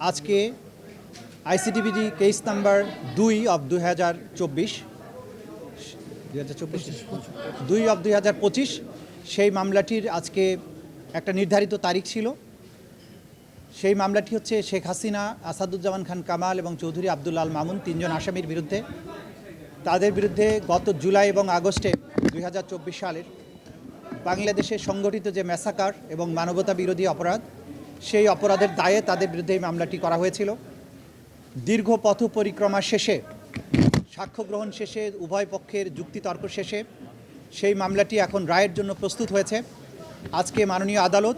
আজকে আইসিটিভিডি case number দুই অফ দুই হাজার চব্বিশ, দুই চব্বিশ, দুই হাজার পঁচিশ, সেই মামলাটির আজকে একটা নির্ধারিত তারিখ ছিল। সেই মামলাটি হচ্ছে শেখ হাসিনা, আসাদুজ্জামান খান কামাল এবং চৌধুরী আল মামুন তিনজন আসামির বিরুদ্ধে। তাদের বিরুদ্ধে গত জুলাই এবং আগস্টে দুই হাজার চব্বিশ সালের বাংলাদেশে সংগঠিত যে ম্যাসাকার এবং মানবতা বিরোধী অপরাধ সেই অপরাধের দায়ে তাদের বিরুদ্ধে এই মামলাটি করা হয়েছিল। দীর্ঘ পথ পরিক্রমা শেষে, সাক্ষ্য গ্রহণ শেষে, উভয় পক্ষের যুক্তিতর্ক শেষে সেই মামলাটি এখন রায়ের জন্য প্রস্তুত হয়েছে। আজকে মাননীয় আদালত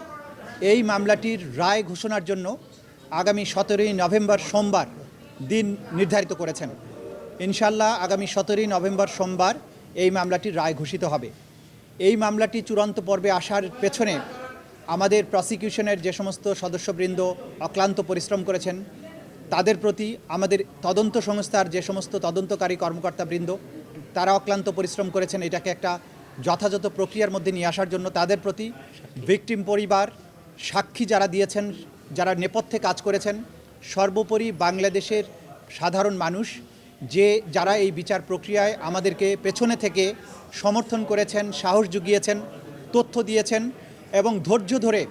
এই মামলাটির রায় ঘোষণার জন্য আগামী সতেরোই নভেম্বর সোমবার দিন নির্ধারিত করেছেন। ইনশাল্লাহ আগামী সতেরোই নভেম্বর সোমবার এই মামলাটির রায় ঘোষিত হবে। এই মামলাটি চূড়ান্ত পর্বে আসার পেছনে আমাদের প্রসিকিউশনের যে সমস্ত সদস্যবৃন্দ অক্লান্ত পরিশ্রম করেছেন, তাদের প্রতি আমাদের তদন্ত সংস্থার যে সমস্ত তদন্তকারী কর্মকর্তাবৃন্দ, তারা অক্লান্ত পরিশ্রম করেছেন এটাকে একটা যথাযথ প্রক্রিয়ার মধ্যে নিয়ে আসার জন্য। তাদের প্রতি ভিকটিম পরিবার সাক্ষী যারা দিয়েছেন, যারা নেপথ্যে কাজ করেছেন, সর্বোপরি বাংলাদেশের সাধারণ মানুষ, যে যারা এই বিচার প্রক্রিয়ায় আমাদেরকে পেছনে থেকে সমর্থন করেছেন, সাহস জুগিয়েছেন, তথ্য দিয়েছেন এবং ধৈর্য ধরে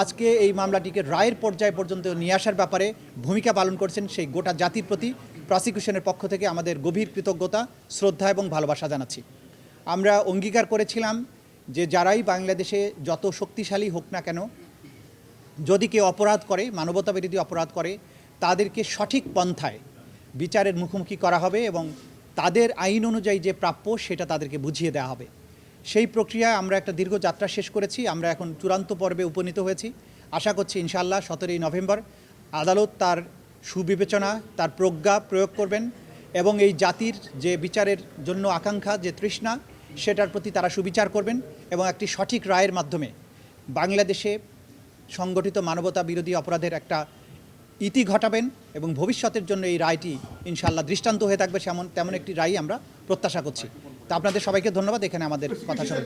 আজকে এই মামলাটিকে রায়ের পর্যায় পর্যন্ত নিয়ে আসার ব্যাপারে ভূমিকা পালন করছেন সেই গোটা জাতির প্রতি প্রসিকিউশনের পক্ষ থেকে আমাদের গভীর কৃতজ্ঞতা, শ্রদ্ধা এবং ভালোবাসা জানাচ্ছি। আমরা অঙ্গীকার করেছিলাম যে যারাই বাংলাদেশে যত শক্তিশালী হোক না কেন, যদি কেউ অপরাধ করে মানবতা বিরোধী অপরাধ করে, তাদেরকে সঠিক পন্থায় বিচারের মুখোমুখি করা হবে এবং তাদের আইন অনুযায়ী যে প্রাপ্য সেটা তাদেরকে বুঝিয়ে দেওয়া হবে। সেই প্রক্রিয়ায় আমরা একটা দীর্ঘ যাত্রা শেষ করেছি, আমরা এখন চূড়ান্ত পর্বে উপনীত হয়েছি। আশা করছি ইনশাআল্লাহ সতেরোই নভেম্বর আদালত তার সুবিবেচনা, তার প্রজ্ঞা প্রয়োগ করবেন এবং এই জাতির যে বিচারের জন্য আকাঙ্ক্ষা, যে তৃষ্ণা, সেটার প্রতি তারা সুবিচার করবেন এবং একটি সঠিক রায়ের মাধ্যমে বাংলাদেশে সংগঠিত মানবতা বিরোধী অপরাধের একটা ইতি ঘটাবেন এবং ভবিষ্যতের জন্য এই রায়টি ইনশাআল্লাহ দৃষ্টান্ত হয়ে থাকবে, সেমন তেমন একটি রায় আমরা প্রত্যাশা করছি। তা আপনাদের সবাইকে ধন্যবাদ এখানে আমাদের কথা শোনার।